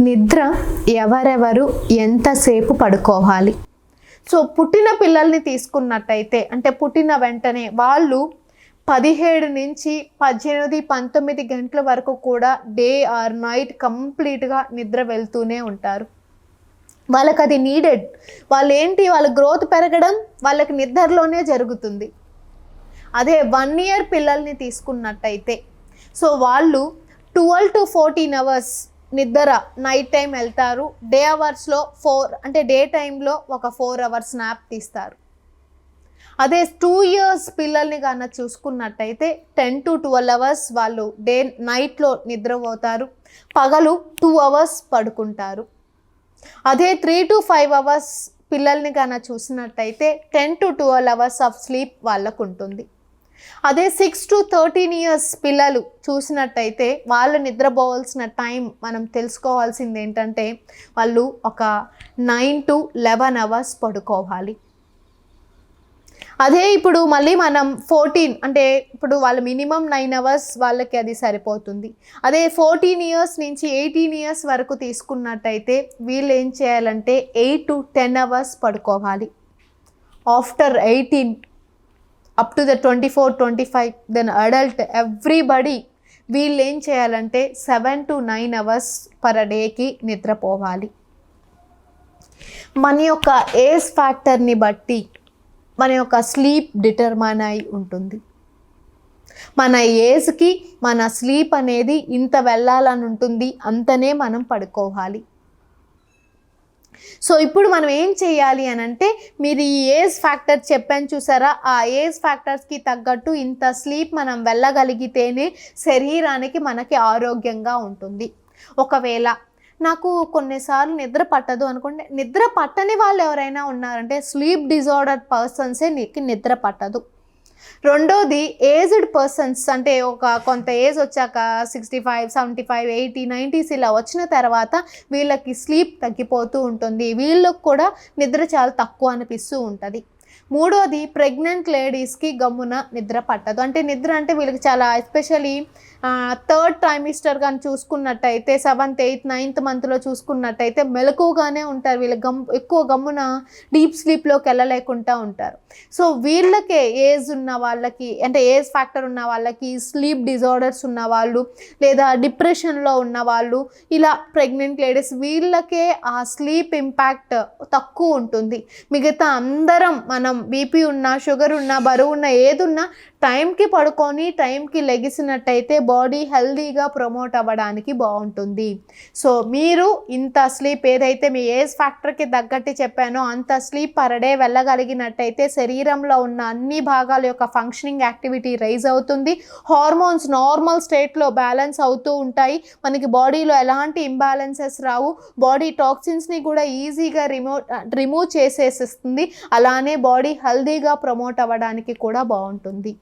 నిద్ర ఎవరెవరు ఎంతసేపు పడుకోవాలి? సో పుట్టిన పిల్లల్ని తీసుకున్నట్టయితే అంటే పుట్టిన వెంటనే వాళ్ళు పదిహేడు నుంచి పద్దెనిమిది పంతొమ్మిది గంటల వరకు కూడా డే ఆర్ నైట్ కంప్లీట్గా నిద్ర వెళ్తూనే ఉంటారు. వాళ్ళకి అది నీడెడ్. వాళ్ళు ఏంటి వాళ్ళ గ్రోత్ పెరగడం వాళ్ళకి నిద్రలోనే జరుగుతుంది. అదే వన్ ఇయర్ పిల్లల్ని తీసుకున్నట్టయితే సో వాళ్ళు ట్వెల్వ్ టు ఫోర్టీన్ అవర్స్ నిద్ర నైట్ టైం వెళ్తారు. డే అవర్స్లో ఫోర్ అంటే డే టైంలో ఒక ఫోర్ అవర్స్ స్నాప్ తీస్తారు. అదే టూ ఇయర్స్ పిల్లల్ని కన్నా చూసుకున్నట్టయితే టెన్ టు ట్వెల్వ్ అవర్స్ వాళ్ళు డే నైట్లో నిద్రపోతారు. పగలు టూ అవర్స్ పడుకుంటారు. అదే త్రీ టు ఫైవ్ అవర్స్ పిల్లల్ని కన్నా చూసినట్టయితే ten to twelve hours of sleep వాళ్ళకు ఉంటుంది అదే సిక్స్ టు థర్టీన్ ఇయర్స్ పిల్లలు చూసినట్టయితే వాళ్ళు నిద్రపోవాల్సిన టైం మనం తెలుసుకోవాల్సింది ఏంటంటే వాళ్ళు ఒక నైన్ టు లెవెన్ అవర్స్ పడుకోవాలి. అదే ఇప్పుడు మళ్ళీ మనం ఫోర్టీన్ అంటే ఇప్పుడు వాళ్ళు మినిమం నైన్ అవర్స్ వాళ్ళకి అది సరిపోతుంది. అదే ఫోర్టీన్ ఇయర్స్ నుంచి ఎయిటీన్ ఇయర్స్ వరకు తీసుకున్నట్టయితే వీళ్ళు ఏం చేయాలంటే ఎయిట్ టు టెన్ అవర్స్ పడుకోవాలి. After eighteen up to the twenty four twenty five then adult everybody వీళ్ళు ఏం చేయాలంటే seven to nine hours per డేకి నిద్రపోవాలి. మన యొక్క ఏజ్ ఫ్యాక్టర్ని బట్టి మన యొక్క స్లీప్ డిటర్మైన్ అయి ఉంటుంది. మన ఏజ్కి మన స్లీప్ అనేది ఇంత వెళ్ళాలని ఉంటుంది అంతనే మనం పడుకోవాలి. సో ఇప్పుడు మనం ఏం చేయాలి అని అంటే మీరు ఈ ఏజ్ ఫ్యాక్టర్ చెప్పాను చూసారా? ఆ ఏజ్ ఫ్యాక్టర్స్కి తగ్గట్టు ఇంత స్లీప్ మనం వెళ్ళగలిగితేనే శరీరానికి మనకి ఆరోగ్యంగా ఉంటుంది. ఒకవేళ నాకు కొన్నిసార్లు నిద్ర పట్టదు అనుకుంటే నిద్ర పట్టని వాళ్ళు ఎవరైనా ఉన్నారంటే స్లీప్ డిజార్డర్ పర్సన్సే నీకు నిద్ర పట్టదు. రెండోది ఏజ్డ్ పర్సన్స్ అంటే ఒక కొంత ఏజ్ వచ్చాక sixty five seventy five eighty nineties ఇలా వచ్చిన తర్వాత వీళ్ళకి స్లీప్ తగ్గిపోతూ ఉంటుంది. వీళ్ళకు కూడా నిద్ర చాలా తక్కువ అనిపిస్తూ ఉంటుంది. మూడోది ప్రెగ్నెంట్ లేడీస్కి గమ్మున నిద్ర పట్టదు. అంటే నిద్ర అంటే వీళ్ళకి చాలా ఎస్పెషలీ థర్డ్ ట్రైమిస్టర్ కానీ చూసుకున్నట్టయితే సెవెంత్ ఎయిత్ నైన్త్ మంత్లో చూసుకున్నట్టయితే మెలకుగానే ఉంటారు. వీళ్ళు గమ్ ఎక్కువ గమ్మున డీప్ స్లీప్లోకి వెళ్ళలేకుండా ఉంటారు. సో వీళ్ళకే ఏజ్ ఉన్న వాళ్ళకి అంటే ఏజ్ ఫ్యాక్టర్ ఉన్న వాళ్ళకి స్లీప్ డిజార్డర్స్ ఉన్న వాళ్ళు లేదా డిప్రెషన్లో ఉన్న వాళ్ళు ఇలా ప్రెగ్నెంట్ లేడీస్ వీళ్ళకే ఆ స్లీప్ ఇంపాక్ట్ తక్కువ ఉంటుంది. మిగతా అందరం మనం బీపీ ఉన్నా షుగర్ ఉన్నా బరువు ఉన్నా ఏదున్నా టైంకి పడుకొని టైంకి లెగిసినట్టయితే బాడీ హెల్దీగా ప్రమోట్ అవ్వడానికి బాగుంటుంది. సో మీరు ఇంత స్లీప్ ఏదైతే మీ ఏజ్ ఫ్యాక్టర్కి తగ్గట్టు చెప్పానో అంత స్లీప్ పర్ డే వెళ్ళగలిగినట్టయితే శరీరంలో ఉన్న అన్ని భాగాల యొక్క ఫంక్షనింగ్ యాక్టివిటీ రైజ్ అవుతుంది. హార్మోన్స్ నార్మల్ స్టేట్లో బ్యాలెన్స్ అవుతూ ఉంటాయి. మనకి బాడీలో ఎలాంటి ఇంబ్యాలెన్సెస్ రావు. బాడీ టాక్సిన్స్ని కూడా ఈజీగా రిమూవ్ రిమూవ్ చేసేసిస్తుంది. అలానే బాడీ హెల్దీగా ప్రమోట్ అవ్వడానికి కూడా బాగుంటుంది.